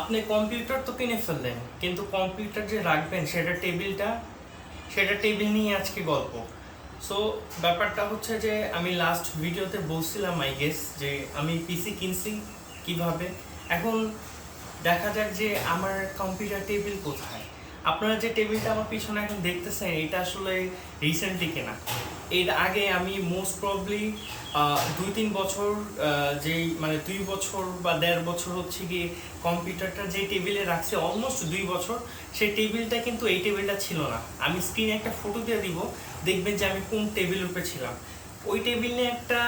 আপনি কম্পিউটার তো কিনে ফেললেন, কিন্তু কম্পিউটার যে রাখবেন সেটা টেবিলটা, সেটা টেবিল নিয়ে আজকে গল্প। সো ব্যাপারটা হচ্ছে যে আমি লাস্ট ভিডিওতে বলছিলাম আই গেস যে আমি পিসি কিনছি কীভাবে। এখন দেখা যাক যে আমার কম্পিউটার টেবিল কোথায়। আপনারা যে টেবিলটা আমার পিছনে এখন দেখতেছেন, এটা আসলে রিসেন্টলি কেনা। এর আগে আমি মোস্ট প্রবলি দুই তিন বছর যেই মানে দুই বছর বা দেড় বছর হচ্ছে গিয়ে কম্পিউটারটা যে টেবিলে রাখছি অলমোস্ট দুই বছর, সেই টেবিলটা কিন্তু এই টেবিলটা ছিল না। আমি স্ক্রিনে একটা ফটো দিয়ে দিব, দেখবেন যে আমি কোন টেবিলের উপরে ছিলাম। ওই টেবিলে একটা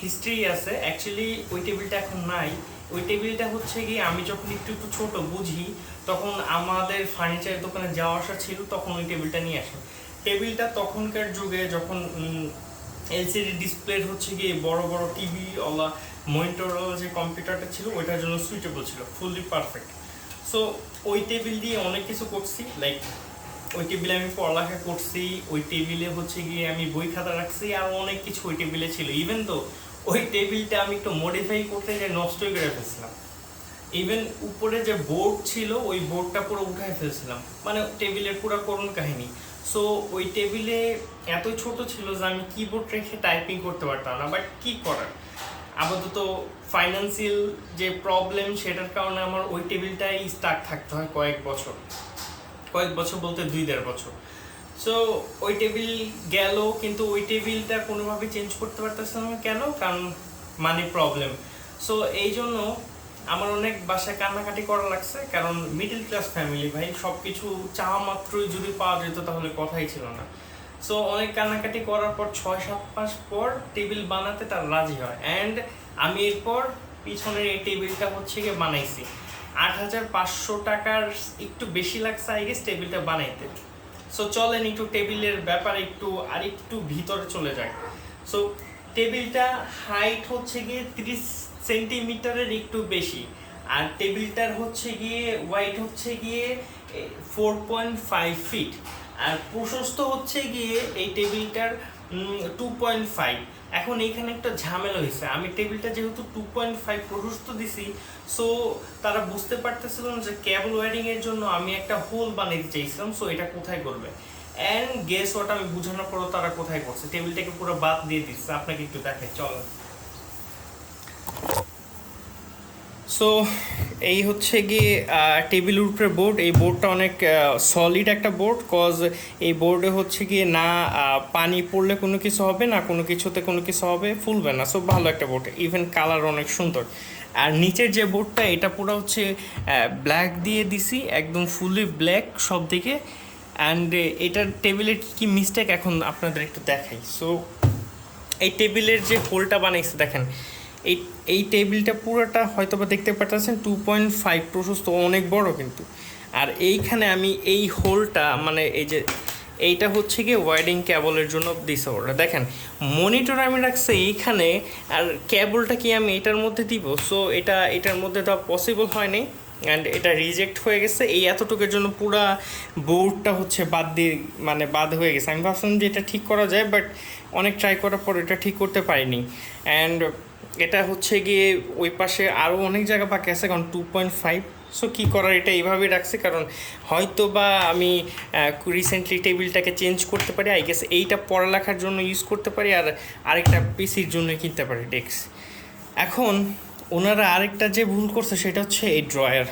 হিস্ট্রি আছে। অ্যাকচুয়ালি ওই টেবিলটা এখন নাই। ওই টেবিলটা হচ্ছে গিয়ে আমি যখন একটু একটু ছোট বুঝি, তখন আমাদের ফার্নিচারের দোকানে যাওয়া আসা ছিল, তখন ওই টেবিলটা নিয়ে আসে। টেবিলটা তখনকার যুগে যখন এলসিডি ডিসপ্লের হচ্ছে গিয়ে বড় বড় টিভি ওলা মনিটর যে কম্পিউটারটা ছিল, ওইটার জন্য সুইটেবল ছিল ফুললি পারফেক্ট সো ওই টেবিল দিয়ে অনেক কিছু করছি লাইক ওই টেবিলে আমি পড়ালেখা করছি, ওই টেবিলে হচ্ছে গিয়ে আমি বই খাতা রাখছি, আর অনেক কিছু ওই টেবিলে ছিল। ইভেন তো ওই টেবিলটা আমি একটু মডিফাই করতে যে নষ্টই করে ফেলছিলাম। ইভেন উপরে যে বোর্ড ছিল, ওই বোর্ডটা পুরো উঠাই ফেলছিলাম। মানে টেবিলের পুরো করুণ কাহিনী। সো ওই টেবিলে এত ছোট ছিল যে আমি কিবোর্ড রেখে টাইপিং করতে পারতাম না বাট কি করার? আপাতত ফাইন্যান্সিয়াল যে প্রবলেম সেটার কারণে আমার ওই টেবিলটাই স্টাক থাকতে হয় কয়েক বছর। কয়েক বছর বলতে দুই দেড় বছর। সো ওই টেবিল গেল, কিন্তু ওই টেবিলটা কোনোভাবে চেঞ্জ করতে পারতেছিলাম কেন? কারণ মানি প্রবলেম সো এই জন্য আমার অনেক বাসায় কান্নাকাটি করা লাগছে, কারণ মিডল ক্লাস ফ্যামিলি ভাই সব কিছু চাওয়া মাত্রই যদি পাওয়া যেত তাহলে কথাই ছিল না। সো অনেক কান্নাকাটি করার পর ছয় সাত মাস পর টেবিল বানাতে তার রাজি হয়। অ্যান্ড আমি এরপর পিছনের এই টেবিলটা হচ্ছে গিয়ে বানাইছি। আট হাজার পাঁচশো টাকার একটু বেশি লাগছে আই গেস টেবিলটা বানাইতে। সো চলেন একটু টেবিলের ব্যাপারে একটু, আর একটু ভিতরে চলে যায় সো টেবিলটা হাইট হচ্ছে গিয়ে তিরিশ সেন্টিমিটারের একটু বেশি। আর টেবিলটার হচ্ছে গিয়ে ওয়াইট হচ্ছে গিয়ে ফোর পয়েন্ট ফাইভ ফিট আর প্রশস্ত হচ্ছে গিয়ে এই টেবিলটার টু পয়েন্ট ফাইভ এখন এইখানে একটা ঝামেলা হয়েছে। আমি টেবিলটা যেহেতু টু পয়েন্ট ফাইভ প্রশস্ত দিছি সো তারা বুঝতে পারতেছিল না যে ক্যাবল ওয়ারিং এর জন্য আমি একটা হোল বানাইতে চাইছিলাম সো এটা কোথায় করবে? অ্যান্ড গেস ওটা আমি বোঝানোর পরও তারা কোথায় করছে টেবিলটাকে পুরো বাদ দিয়ে দিচ্ছে। আপনাকে একটু দেখে চল সো এই হচ্ছে গিয়ে টেবিল উপরে বোর্ড। এই বোর্ডটা অনেক সলিড একটা বোর্ড কজ এই বোর্ডে হচ্ছে গিয়ে না পানি পড়লে কোনো কিছু হবে না, কোনো কিছুতে কোনো কিছু হবে, ফুলবে না। সো ভালো একটা বোর্ড। ইভেন কালার অনেক সুন্দর। আর নিচের যে বোর্ডটা, এটা পুরো হচ্ছে ব্ল্যাক দিয়ে দিছি। একদম ফুলি ব্ল্যাক সব দিকে অ্যান্ড এটার টেবিলের কী কী মিস্টেক এখন আপনাদের একটু দেখাই। সো এই টেবিলের যে হোলটা বানাইছে, দেখেন, এই এই টেবিলটা পুরোটা হয়তো বা দেখতে পাচ্ছেন টু পয়েন্ট ফাইভ প্রশস্ত, অনেক বড় কিন্তু। আর এইখানে আমি এই হোলটা মানে এই যে, এইটা হচ্ছে গিয়ে ওয়াইডিং ক্যাবলের জন্য দিছে ওরা দেখেন মনিটর আমি রাখছি এইখানে, আর ক্যাবলটা কি আমি এটার মধ্যে দিব? সো এটা, এটার মধ্যে দেওয়া পসিবল হয়নি অ্যান্ড এটা রিজেক্ট হয়ে গেছে। এই এতটুকুর জন্য পুরা বোর্ডটা হচ্ছে বাদ দিয়ে মানে বাদ হয়ে গেছে। আমি ভাবছিলাম যে এটা ঠিক করা যায় বাট অনেক ট্রাই করার পর এটা ঠিক করতে পারিনি। অ্যান্ড এটা হচ্ছে গিয়ে ওই পাশে আরও অনেক জায়গা বাকি আছে, কারণ টু পয়েন্ট ফাইভ সো কী করার এটা এইভাবেই রাখছে, কারণ হয়তো বা আমি রিসেন্টলি টেবিলটাকে চেঞ্জ করতে পারি আই গেস এইটা পড়ালেখার জন্য ইউজ করতে পারি, আর আরেকটা পিসির জন্য কিনতে পারি ডেস্ক এখন ওনারা আরেকটা যে ভুল করছে সেটা হচ্ছে এই ড্রয়ার।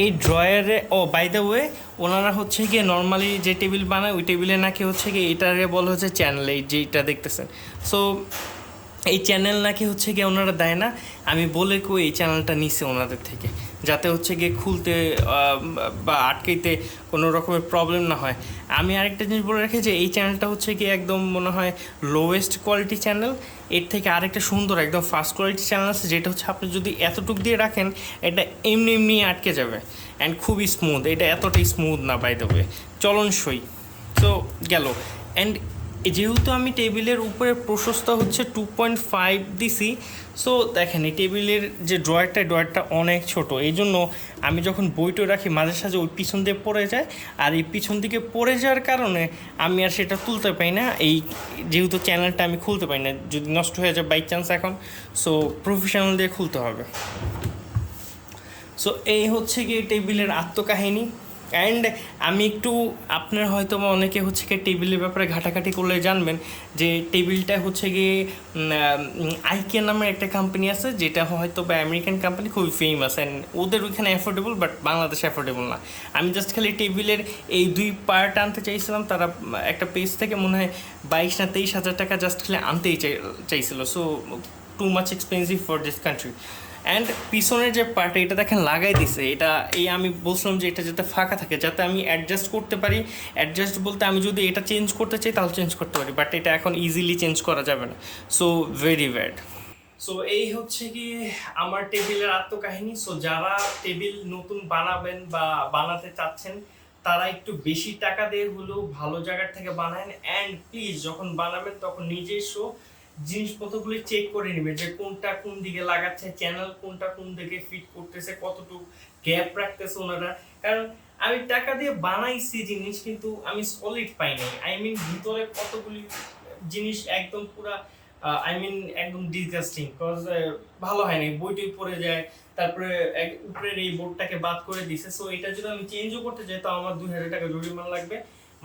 এই ড্রয়ারে, ও বাই দ্য ওয়ে ওনারা হচ্ছে গিয়ে নর্মালি যে টেবিল বানায়, ওই টেবিলে নাকি হচ্ছে গিয়ে এটারে বলা হচ্ছে চ্যানেল এই যেটা দেখতেছেন। সো এই চ্যানেল নাকি হচ্ছে গিয়ে ওনারা দেয় না। আমি বলে কই এই চ্যানেলটা নিছে ওনাদের থেকে, যাতে হচ্ছে গিয়ে খুলতে বা আটকাইতে কোনো রকমের প্রবলেম না হয়। আমি আরেকটা জিনিস বলে রাখি যে এই চ্যানেলটা হচ্ছে গিয়ে একদম মনে হয় লোয়েস্ট কোয়ালিটি চ্যানেল এর থেকে আরেকটা সুন্দর, একদম ফার্স্ট কোয়ালিটি চ্যানেল আছে, যেটা হচ্ছে আপনি যদি এতটুক দিয়ে রাখেন, এটা এমনি এমনি আটকে যাবে। অ্যান্ড খুবই স্মুথ এটা এতটাই স্মুথ না বাই ওয়ে চলনসই তো গেল। অ্যান্ড যেহেতু আমি টেবিলের উপরে প্রশস্ত হচ্ছে টু পয়েন্ট ফাইভ দিছি সো দেখেন এই টেবিলের যে ড্রয়ারটা ড্রয়ারটা অনেক ছোট। এই জন্য আমি যখন বইটা রাখি, মাঝে সাঝে ওই পিছন দিয়ে পড়ে যায়। আর এই পিছন দিকে পড়ে যাওয়ার কারণে আমি আর সেটা তুলতে পারি না। এই যেহেতু চ্যানেলটা আমি খুলতে পারি না, যদি নষ্ট হয়ে যায় বাই চান্স এখন সো প্রফেশনাল দিয়ে খুলতে হবে। সো এই হচ্ছে গিয়ে টেবিলের আত্মকাহিনী। অ্যান্ড আমি একটু, আপনার হয়তো অনেকে হচ্ছে গিয়ে টেবিলের ব্যাপারে ঘাটাঘাটি করলে জানবেন যে টেবিলটা হচ্ছে গিয়ে আইকে নামের একটা কোম্পানি আছে, যেটা হয়তো বা আমেরিকান কোম্পানি খুবই ফেমাস অ্যান্ড ওদের ওইখানে অ্যাফোর্ডেবল বাট বাংলাদেশে অ্যাফোর্ডেবল না। আমি জাস্ট খালি টেবিলের এই দুই পার্ট আনতে চাইছিলাম, তারা একটা পেজ থেকে মনে হয় বাইশ না তেইশ হাজার টাকা জাস্ট খালি আনতেই চাই, চাইছিল। So too much expensive for this country and পিছনের যে পার্ট এটা দেখেন লাগাই দিছে, এটা এই আমি বলছিলাম যে এটা যাতে ফাঁকা থাকে, যাতে আমি অ্যাডজাস্ট করতে পারি। অ্যাডজাস্ট বলতে আমি যদি এটা চেঞ্জ করতে চাই, তাহলে চেঞ্জ করতে পারি বাট এটা এখন ইজিলি চেঞ্জ করা যাবে না। সো ভেরি ব্যাড সো এই হচ্ছে কি আমার টেবিলের আত্মকাহিনী। সো যারা টেবিল নতুন বানাবেন বা বানাতে চাচ্ছেন, তারা একটু বেশি টাকা দিয়ে হলেও ভালো জায়গার থেকে বানায় অ্যান্ড প্লিজ যখন বানাবেন, তখন নিজস্ব জিনিসপত্রগুলি চেক করে নেবে যে কোনটা কোন দিকে লাগাচ্ছে চ্যানেল কোনটা কোন দিকে ফিট করতেছে, কতটুকু গ্যাপ রাখতেছে ওনারা। কারণ আমি টাকা দিয়ে বানাইছি জিনিস, কিন্তু আমি সলিড পাই নাই। আই মিন ভিতরে কতগুলি জিনিস একদম পুরা আই মিন একদম ডিসগাস্টিং বিকজ ভালো হয় নাই। বইটি পড়ে যায়, তারপরে উপরের এই বোর্ডটাকে বাদ করে দিছে। সো এটা যদি আমি চেঞ্জও করতে চাই, তো আমার দুই হাজার টাকা জরিমানা লাগবে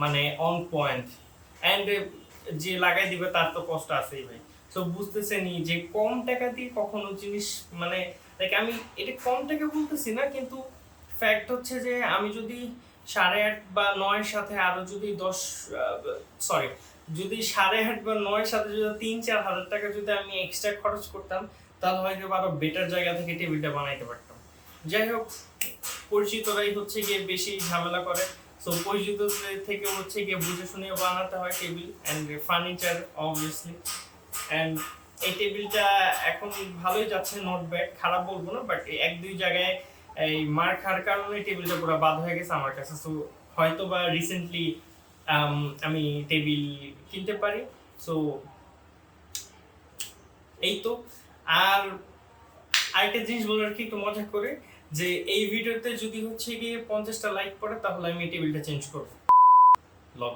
মানে অন পয়েন্ট অ্যান্ড যে লাগাই দিবে, তার তো কষ্ট আছেই ভাই। সো বুঝতেছেনি যে কম টাকা দিয়ে কখনো জিনিস মানে লাইক আমি এটা কম টাকা বলতেছি না, কিন্তু ফ্যাক্ট হচ্ছে যে আমি যদি সাড়ে আট বা নয়ের সাথে আরও যদি দশ সরি যদি সাড়ে আট বা নয়ের সাথে যদি তিন, চার হাজার টাকা যদি আমি এক্সট্রা খরচ করতাম, তাহলে হয়তো আরও বেটার জায়গা থেকে টেবিলটা বানাইতে পারতাম। যাই হোক, পরিচিতরাই হচ্ছে গিয়ে বেশি ঝামেলা করে। সো পরিচিত থেকে হচ্ছে গিয়ে বুঝে শুনে বানাতে হয় table and furniture obviously and এই টেবিলটা এখন ভালোই যাচ্ছে নট ব্যাড খারাপ বলব না বাট এক দুই জায়গায় এই মার খাওয়ার কারণে টেবিলটা পুরো বাদ হয়ে গেছে আমার কাছে। সো হয়তো বা রিসেন্টলি আমি টেবিল কিনতে পারি। সো এই তো। আর আরেকটা জিনিস বলার কি একটু মজা করে, যে এই ভিডিওতে যদি হচ্ছে গিয়ে পঞ্চাশটা লাইক পড়ে, তাহলে আমি টেবিলটা চেঞ্জ করব। লগ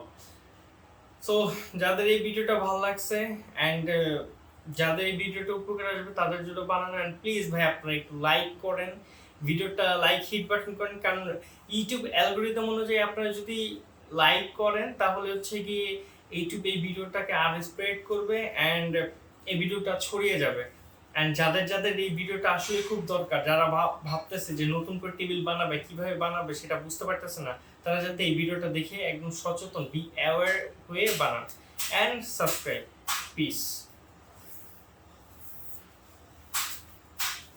সো যাদের এই ভিডিওটা ভালো লাগছে অ্যান্ড যাদের এই ভিডিওটা উপকার আসবে, তাদের জন্য বানানো অ্যান্ড প্লিজ ভাই আপনারা একটু লাইক করেন। ভিডিওটা লাইক হিট বাটন করেন, কারণ ইউটিউব অ্যালগোরিদম অনুযায়ী আপনারা যদি লাইক করেন, তাহলে হচ্ছে গিয়ে ইউটিউব এই ভিডিওটাকে আরও স্প্রেড করবে অ্যান্ড এই ভিডিওটা ছড়িয়ে যাবে। অ্যান্ড যাদের যাদের এই ভিডিওটা আসলে খুব দরকার, যারা ভাব- ভাবতেছে যে নতুন করে টেবিল বানাবে, কীভাবে বানাবে সেটা বুঝতে পারতেছে না, তারা যাতে এই ভিডিওটা দেখে একদম সচেতন বি অ্যাওয়ার হয়ে বানান। And subscribe piece